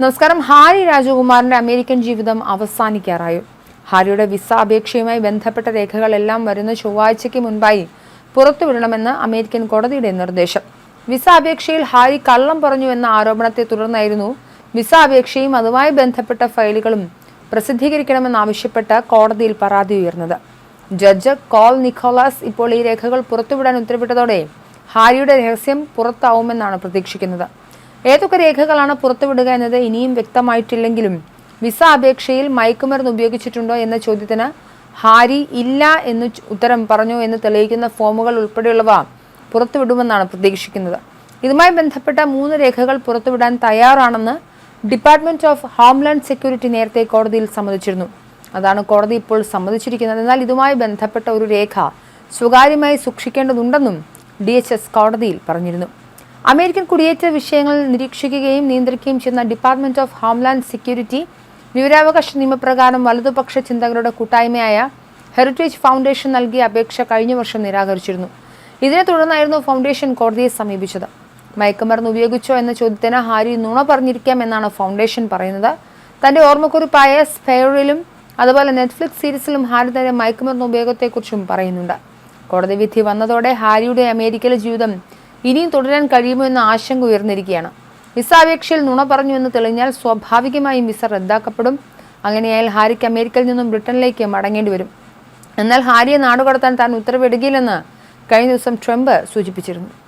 നമസ്കാരം. Harry രാജകുമാറിന്റെ American ജീവിതം അവസാനിക്കാറായി. ഹാരിയുടെ visa അപേക്ഷയുമായി ബന്ധപ്പെട്ട രേഖകളെല്ലാം വരുന്ന ചൊവ്വാഴ്ചയ്ക്ക് മുൻപായി പുറത്തുവിടണമെന്ന് അമേരിക്കൻ കോടതിയുടെ നിർദ്ദേശം. വിസ അപേക്ഷയിൽ ഹാരി കള്ളം പറഞ്ഞു എന്ന ആരോപണത്തെ തുടർന്നായിരുന്നു വിസ അപേക്ഷയും അതുമായി ബന്ധപ്പെട്ട ഫയലുകളും പ്രസിദ്ധീകരിക്കണമെന്നാവശ്യപ്പെട്ട് കോടതിയിൽ പരാതി ഉയർന്നത്. ജഡ്ജ് കോൾ നിക്കോളാസ് ഇപ്പോൾ ഈ രേഖകൾ പുറത്തുവിടാൻ ഉത്തരവിട്ടതോടെ ഹാരിയുടെ രഹസ്യം പുറത്താവുമെന്നാണ് പ്രതീക്ഷിക്കുന്നത്. ഏതൊക്കെ രേഖകളാണ് പുറത്തുവിടുക എന്നത് ഇനിയും വ്യക്തമായിട്ടില്ലെങ്കിലും വിസ അപേക്ഷയിൽ മയക്കുമരുന്ന് ഉപയോഗിച്ചിട്ടുണ്ടോ എന്ന ചോദ്യത്തിന് ഹാരി ഇല്ല എന്ന് ഉത്തരം പറഞ്ഞു എന്ന് തെളിയിക്കുന്ന ഫോമുകൾ ഉൾപ്പെടെയുള്ളവ പുറത്തുവിടുമെന്നാണ് പ്രതീക്ഷിക്കുന്നത്. ഇതുമായി ബന്ധപ്പെട്ട മൂന്ന് രേഖകൾ പുറത്തുവിടാൻ തയ്യാറാണെന്ന് ഡിപ്പാർട്ട്മെന്റ് ഓഫ് ഹോംലാൻഡ് സെക്യൂരിറ്റി നേരത്തെ കോടതിയിൽ സമ്മതിച്ചിരുന്നു. അതാണ് കോടതി ഇപ്പോൾ സമ്മതിച്ചിരിക്കുന്നത്. എന്നാൽ ഇതുമായി ബന്ധപ്പെട്ട ഒരു രേഖ സ്വകാര്യമായി സൂക്ഷിക്കേണ്ടതുണ്ടെന്നും ഡി കോടതിയിൽ പറഞ്ഞിരുന്നു. അമേരിക്കൻ കുടിയേറ്റ വിഷയങ്ങൾ നിരീക്ഷിക്കുകയും നിയന്ത്രിക്കുകയും ചെയ്യുന്ന ഡിപ്പാർട്ട്മെന്റ് ഓഫ് ഹോംലാൻഡ് സെക്യൂരിറ്റി വിവരാവകാശ നിയമപ്രകാരം വലതുപക്ഷ ചിന്തകളുടെ കൂട്ടായ്മയായ ഹെറിറ്റേജ് ഫൗണ്ടേഷൻ നൽകിയ അപേക്ഷ കഴിഞ്ഞ വർഷം നിരാകരിച്ചിരുന്നു. ഇതിനെ തുടർന്നായിരുന്നു ഫൗണ്ടേഷൻ കോടതിയെ സമീപിച്ചത്. മയക്കുമരുന്ന് ഉപയോഗിച്ചോ എന്ന ചോദ്യത്തിന് ഹാരി നുണ പറഞ്ഞിരിക്കാം എന്നാണ് ഫൗണ്ടേഷൻ പറയുന്നത്. തന്റെ ഓർമ്മക്കുറിപ്പായ സ്പെയറിലും അതുപോലെ നെറ്റ്ഫ്ലിക്സ് സീരീസിലും ഹാരി തന്റെ മയക്കുമരുന്ന് ഉപയോഗത്തെക്കുറിച്ചും പറയുന്നുണ്ട്. കോടതി വിധി വന്നതോടെ ഹാരിയുടെ അമേരിക്കയിലെ ജീവിതം ഇനിയും തുടരാൻ കഴിയുമോ എന്ന ആശങ്ക ഉയർന്നിരിക്കുകയാണ്. വിസ അപേക്ഷയിൽ നുണ പറഞ്ഞു എന്ന് തെളിഞ്ഞാൽ സ്വാഭാവികമായും വിസ റദ്ദാക്കപ്പെടും. അങ്ങനെയായാൽ ഹാരിക്ക് അമേരിക്കയിൽ നിന്നും ബ്രിട്ടനിലേക്ക് മടങ്ങേണ്ടി വരും. എന്നാൽ ഹാരിയെ നാടുകടത്താൻ താൻ ഉത്തരവിടുകയില്ലെന്ന് കഴിഞ്ഞ ദിവസം ട്രംപ് സൂചിപ്പിച്ചിരുന്നു.